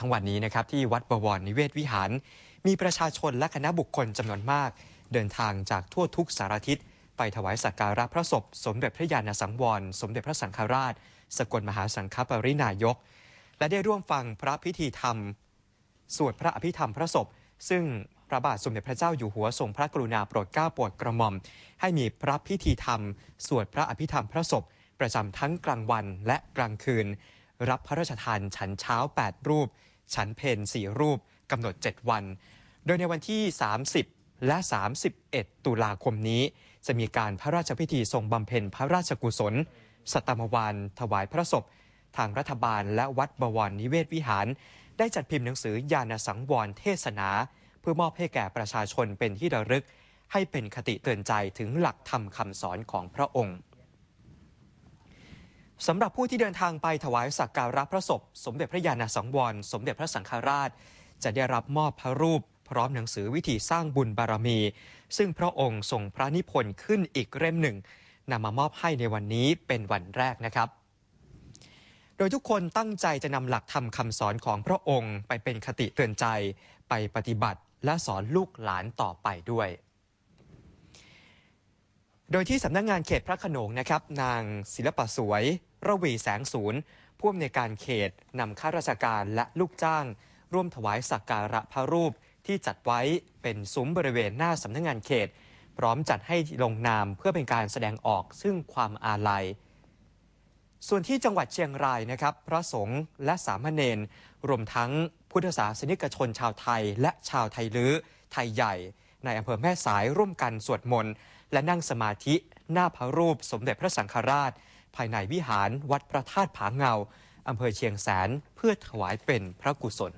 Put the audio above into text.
ทั้งวันนี้นะครับที่วัดบวรนิเวศวิหาร มีประชาชนและคณะบุคคลจำนวนมาก เดินทางจากทั่วทุกสารทิศ ไปถวายสักการะพระศพ สมเด็จพระญาณสังวร สมเด็จพระสังฆราช สกลมหาสังฆปรินายก และได้ร่วมฟังพระพิธีธรรม สวดพระอภิธรรมพระศพ ซึ่งพระบาทสมเด็จพระเจ้าอยู่หัวทรงพระกรุณาโปรดเกล้าโปรดกระหม่อม ให้มีพระพิธีธรรม สวดพระอภิธรรมพระศพ ประจำทั้งกลางวันและกลางคืน รับพระราชทานฉันเช้า 8 รูป ฉันเพนสี่รูปกำหนด 7 วัน โดยในวันที่ 30 และ 31 ตุลาคมนี้ จะมีการพระราชพิธีทรงบำเพ็ญพระราชกุศล สตมวานถวายพระศพ ทางรัฐบาลและวัดบวรนิเวศวิหาร ได้จัดพิมพ์หนังสือญาณสังวรเทศนา เพื่อมอบให้แก่ประชาชนเป็นที่ระลึก ให้เป็นคติเตือนใจถึงหลักธรรมคำสอนของพระองค์ สำหรับผู้ที่เดินทางไปถวายสักการะพระศพ สมเด็จพระญาณสังวร สมเด็จพระสังฆราช จะได้รับมอบพระรูป พร้อมหนังสือวิธีสร้างบุญบารมี ซึ่งพระองค์ทรงพระนิพนธ์ขึ้นอีกเล่มหนึ่งนำมามอบให้ในวันนี้เป็นวันแรกนะครับ โดยทุกคนตั้งใจจะนำหลักธรรมคำสอนของพระองค์ไปเป็นคติเตือนใจ ไปปฏิบัติและสอนลูกหลานต่อไปด้วยโดยที่สำนักงงานเขตพระโขนงนะครับ นางศิลปสวย ระวีแสงศูนย์ผู้อำนวยการเขตนำข้าราชการและลูกจ้าง ร่วมถวายสักการะพระรูปที่จัดไว้เป็นซุ้มบริเวณหน้าสำนักงงานเขต พร้อมจัดให้ลงนามเพื่อเป็นการแสดงออกซึ่งความอาลัย ส่วนที่จังหวัดเชียงรายนะครับ พระสงฆ์และสามเณรรวมทั้งพุทธศาสนิกชนชาวไทย และชาวไทยลื้อไทยใหญ่ ในอำเภอแม่สายร่วมกันสวดมนต์และนั่งสมาธิหน้าพระรูปสมเด็จพระสังฆราช ภายในวิหารวัดพระธาตุผาเงาอำเภอเชียงแสนเพื่อถวายเป็นพระกุศล